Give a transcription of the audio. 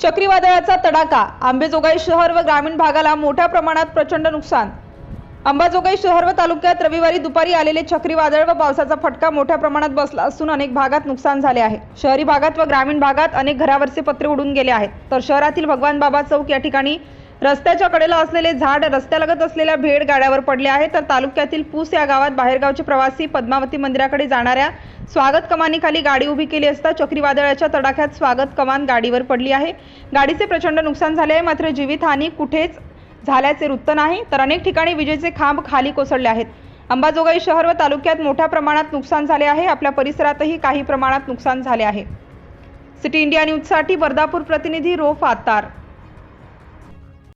चक्रीवादळाचा तडाखा. आंबेजोगाई शहर व ग्रामीण भागाला मोठ्या प्रमाणात प्रचंड नुकसान. अंबाजोगाई शहर व तालुक्यात रविवारी दुपारी आलेले चक्रीवादळ व पावसाचा फटका मोठ्या प्रमाणात बसला असून अनेक भागात नुकसान झाले आहे. शहरी भागात व ग्रामीण भागात अनेक घरावरचे पत्रे उडून गेले आहेत. तर शहरातील भगवान बाबा चौक या ठिकाणी रस्त्याच्या कडेला असलेले झाड रस्त्यालगत असलेल्या भेड गाड्यावर पडले आहे. तर तालुक्यातील पूस या गावात बाहेरगावचे प्रवासी पद्मावती मंदिराकडे जाणाऱ्या स्वागत कमानीखाली गाडी उभी केली असता चक्रीवादळाच्या तडाख्यात स्वागत कमान गाडीवर पडली आहे. गाडीचे प्रचंड नुकसान झाले आहे मात्र जीवितहानी कुठेच झाल्याचे वृत्त नाही तर अनेक ठिकाणी विजेचे खांब खाली कोसळले आहेत. अंबाजोगाई शहर व तालुक्यात मोठ्या प्रमाणात नुकसान झाले आहे आपल्या परिसरातही काही प्रमाणात नुकसान झाले आहे. सिटी इंडिया न्यूजसाठी वर्धापूर प्रतिनिधी रोफ आतार